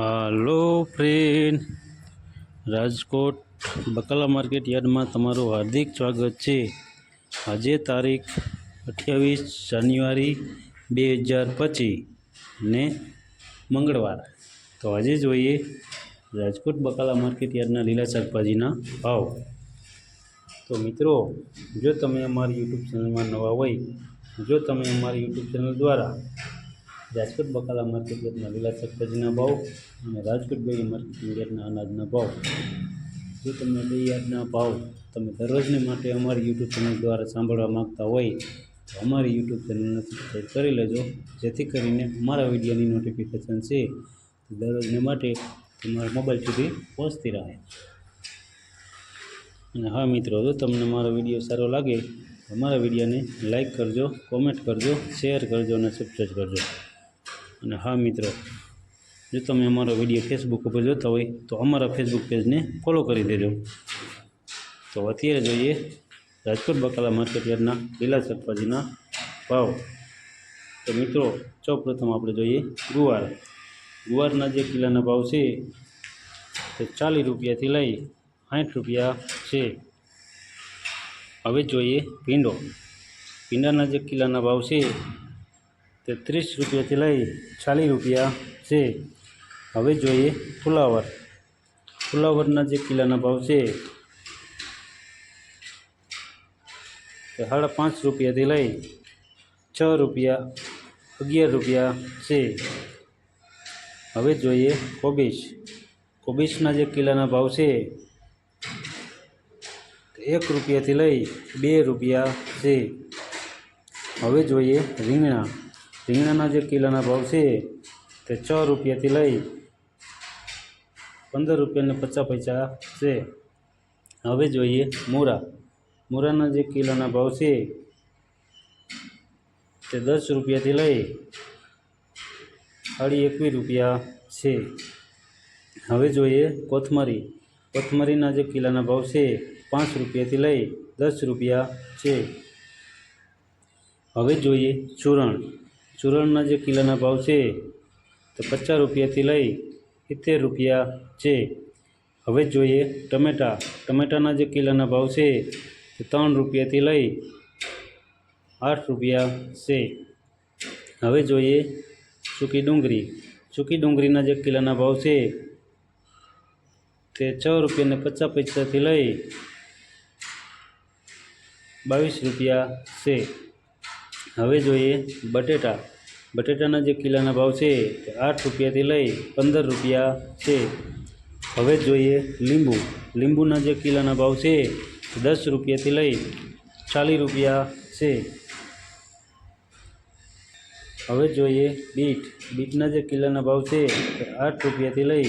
હાલો friend, Rajkot બકાલા market યાર્ડમાં તમારું હાર્દિક સ્વાગત છે. આજે તારીખ અઠ્યાવીસ જાન્યુઆરી બે હજાર પચીસ ને મંગળવાર. તો આજે જોઈએ રાજકોટ બકાલા માર્કેટ યાર્ડના લીલા શાકભાજીના ભાવ. તો મિત્રો, જો તમે અમારી યુટ્યુબ ચેનલમાં નવા હોય, જો તમે અમારી યુટ્યુબ ચેનલ દ્વારા રાજકોટ બકાલા માર્કેટ યાર્ડના લીલા શાકભાજીના ભાવ અને રાજકોટ ડેરી માર્કેટિંગ યાર્ડના અનાજના ભાવ. જો તમને બે યાર્ડના ભાવ તમે દરરોજને માટે અમારી યુટ્યુબ ચેનલ દ્વારા સાંભળવા માંગતા હોય, તો અમારી યુટ્યુબ ચેનલને સબસ્ક્રાઈબ કરી લેજો. જેથી કરીને અમારા વિડીયોની નોટિફિકેશન છે દરરોજને માટે તમારા મોબાઈલ સુધી પહોંચતી રહે. અને હા મિત્રો, જો તમને મારો વીડિયો સારો લાગે અમારા વિડીયોને લાઈક કરજો કોમેન્ટ કરજો શેર કરજો અને સબસ્ક્રાઈબ કરજો. અને હા મિત્રો, જો તમે અમારો વીડિયો ફેસબુક ઉપર જોતા હોય, તો અમારા ફેસબુક પેજને ફોલો કરી દેજો. તો અત્યારે જોઈએ રાજકોટ બકાલા માર્કેટ યાર્ડના લીલા શાકભાજીના ભાવ. તો મિત્રો, સૌપ્રથમ આપણે જોઈએ ગુવાર. ગુવારના જે કિલ્લાના ભાવ છે, તે ચાલીસ રૂપિયાથી લઈ સાઠ રૂપિયા છે. હવે જોઈએ ભીંડો. ભીંડાના જે કિલ્લાના ભાવ છે તે ત્રીસ રૂપિયાથી લઈ ચાલીસ રૂપિયા છે. હવે જોઈએ ફુલાવર. ફુલાવરના જે કિલ્લાના ભાવ છે, તે સાડા પાંચ રૂપિયાથી લઈ છ રૂપિયા, અગિયાર રૂપિયા છે. હવે જોઈએ કોબીજ. કોબીજના જે કિલ્લાના ભાવ છે, તે એક રૂપિયાથી લઈ બે રૂપિયા છે. હવે જોઈએ રીંગણા. રીંગણાના જે કિલોના ભાવ છે તે છ રૂપિયાથી લઈ પંદર રૂપિયાને પચાસ પૈસા છે. હવે જોઈએ મૂરા. મૂરાના જે કિલોના ભાવ છે તે દસ રૂપિયાથી લઈ સાડી એકવીસ રૂપિયા છે. હવે જોઈએ કોથમરી. કોથમરીના જે કિલોના ભાવ છે પાંચ રૂપિયાથી લઈ દસ રૂપિયા છે. હવે જોઈએ ચૂરણ. ચૂરણના જે કિલોના ભાવ છે, તો પચાસ રૂપિયાથી લઈ સિત્તેર રૂપિયા છે. હવે જોઈએ ટમેટાં. ટમેટાના જે કિલોના ભાવ છે, તે ત્રણ રૂપિયાથી લઈ આઠ રૂપિયા છે. હવે જોઈએ સૂકી ડુંગળી. સૂકી ડુંગળીના જે કિલોના ભાવ છે, તે છ રૂપિયાને પચાસ પૈસાથી લઈ બાવીસ રૂપિયા છે. હવે જોઈએ બટેટા. બટેટાના જે કિલ્લાના ભાવ છે તે આઠ રૂપિયાથી લઈ પંદર રૂપિયા છે. હવે જોઈએ લીંબુ. લીંબુના જે કિલ્લાના ભાવ છે તે દસ રૂપિયાથી લઈ ચાલીસ રૂપિયા છે. હવે જોઈએ બીટ. બીટના જે કિલ્લાના ભાવ છે તે આઠ રૂપિયાથી લઈ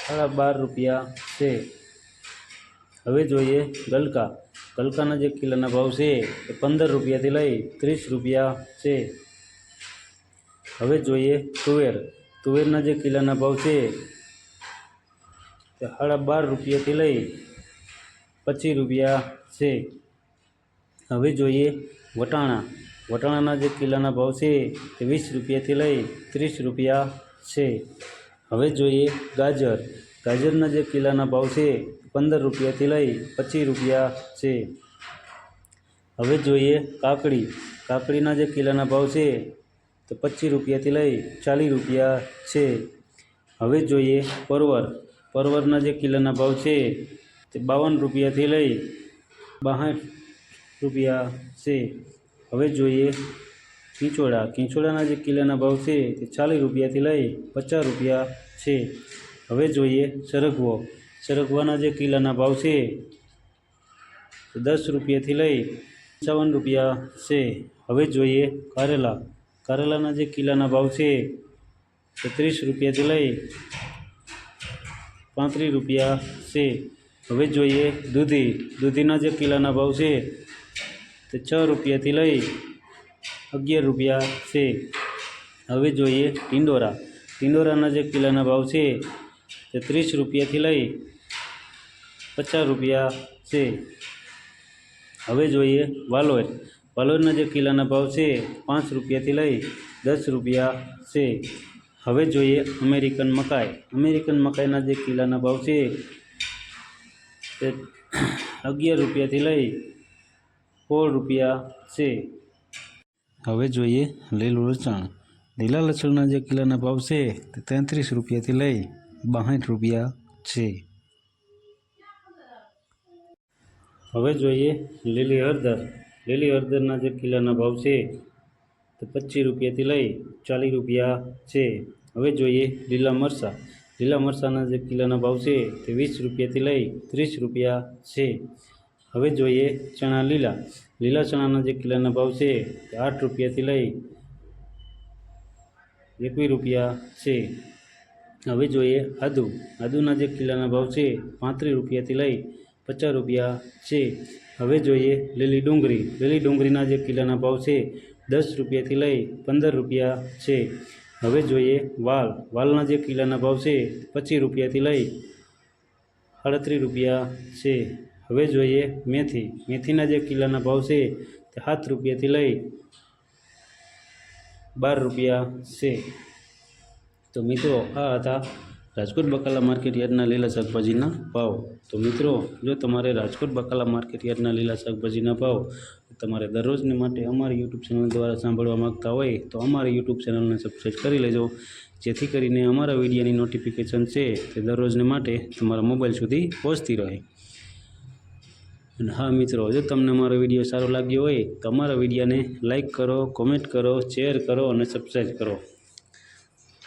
સાડા બાર રૂપિયા છે. હવે જોઈએ ગલકા. ગલકાના જે કિલોના ભાવ છે એ પંદર રૂપિયાથી લઈ ત્રીસ રૂપિયા છે. હવે જોઈએ તુવેર. તુવેરના જે કિલ્લાના ભાવ છે તે સાડા બાર રૂપિયાથી લઈ પચીસ રૂપિયા છે. હવે જોઈએ વટાણા. વટાણાના જે કિલ્લાના ભાવ છે તે વીસ રૂપિયાથી લઈ ત્રીસ રૂપિયા છે. હવે જોઈએ ગાજર. ગાજરના જે કિલ્લાના ભાવ છે પંદર રૂપિયાથી લઈ પચીસ રૂપિયા છે. હવે જોઈએ કાકડી. કાકડીના જે કિલોના ભાવ છે તો પચીસ રૂપિયાથી લઈ ચાલીસ રૂપિયા છે. હવે જોઈએ પરવર. પરવરના જે કિલોના ભાવ છે તે બાવન રૂપિયાથી લઈ બાસઠ રૂપિયા છે. હવે જોઈએ કિંચોડા. કિંચોડાના જે કિલોના ભાવ છે તે ચાલીસ રૂપિયાથી લઈ પચાસ રૂપિયા છે. હવે જોઈએ સરગવો. સરગવાના જે કિલ્લાના ભાવ છે દસ રૂપિયાથી લઈ પંચાવન રૂપિયા છે. હવે જોઈએ કારેલા. કારેલાના જે કિલ્લાના ભાવ છે, તે ત્રીસ રૂપિયાથી લઈ પાંત્રીસ રૂપિયા છે. હવે જોઈએ દૂધી. દૂધીના જે કિલ્લાના ભાવ છે, તે છ રૂપિયાથી લઈ અગિયાર રૂપિયા છે. હવે જોઈએ ટિંડોરા. ટિંડોરાના જે કિલ્લાના ભાવ છે તે ત્રીસ રૂપિયાથી લઈ પચાસ રૂપિયા છે. હવે જોઈએ વાલોર. વાલોરના જે કિલ્લાના ભાવ છે, પાંચ રૂપિયાથી લઈ દસ રૂપિયા છે. હવે જોઈએ અમેરિકન મકાઈ. અમેરિકન મકાઈના જે કિલ્લાના ભાવ છે, તે અગિયાર રૂપિયાથી લઈ સોળ રૂપિયા છે. હવે જોઈએ લીલું લસણ. લીલા લસણના જે કિલ્લાના ભાવ છે, તે તેત્રીસ રૂપિયાથી લઈ બાસઠ રૂપિયા છે. હવે જોઈએ લીલી હળદર. લીલી હળદરના જે કિલ્લાના ભાવ છે તે પચીસ રૂપિયાથી લઈ ચાલીસ રૂપિયા છે. હવે જોઈએ લીલા મરચાં. લીલા મરચાંના જે કિલ્લાના ભાવ છે તે વીસ રૂપિયાથી લઈ ત્રીસ રૂપિયા છે. હવે જોઈએ ચણા લીલા. લીલા ચણાના જે કિલ્લાના ભાવ છે તે આઠ રૂપિયાથી લઈ એકવીસ રૂપિયા છે. હવે જોઈએ આદુ. આદુના જે કિલ્લાના ભાવ છે, પાંત્રીસ રૂપિયાથી લઈ પચાસ રૂપિયા છે. હવે જોઈએ લીલી ડુંગળી. લીલી ડુંગળીના જે કિલ્લાના ભાવ છે, દસ રૂપિયાથી લઈ પંદર રૂપિયા છે. હવે જોઈએ વાલ. વાલના જે કિલ્લાના ભાવ છે, પચીસ રૂપિયાથી લઈ સાડત્રીસ રૂપિયા છે. હવે જોઈએ મેથી. મેથીના જે કિલ્લાના ભાવ છે તે સાત રૂપિયાથી લઈ બાર રૂપિયા છે. તો મિત્રો, આ હતા રાજકોટ બકાલા માર્કેટ યાર્ડના લીલા શાકભાજીના ભાવ. તો મિત્રો, જો તમારે રાજકોટ બકાલા માર્કેટ યાર્ડના લીલા શાકભાજીના ભાવ તમારે દરરોજને માટે અમારી યુટ્યુબ ચેનલ દ્વારા સાંભળવા માગતા હોય, તો અમારી યુટ્યુબ ચેનલને સબસ્ક્રાઈબ કરી લેજો. જેથી કરીને અમારા વિડીયોની નોટિફિકેશન છે તે દરરોજને માટે તમારા મોબાઈલ સુધી પહોંચતી રહે. અને હા મિત્રો, જો તમને અમારો વીડિયો સારો લાગ્યો હોય, તો અમારા વિડીયોને લાઇક કરો, કોમેન્ટ કરો, શેર કરો અને સબસ્ક્રાઈબ કરો.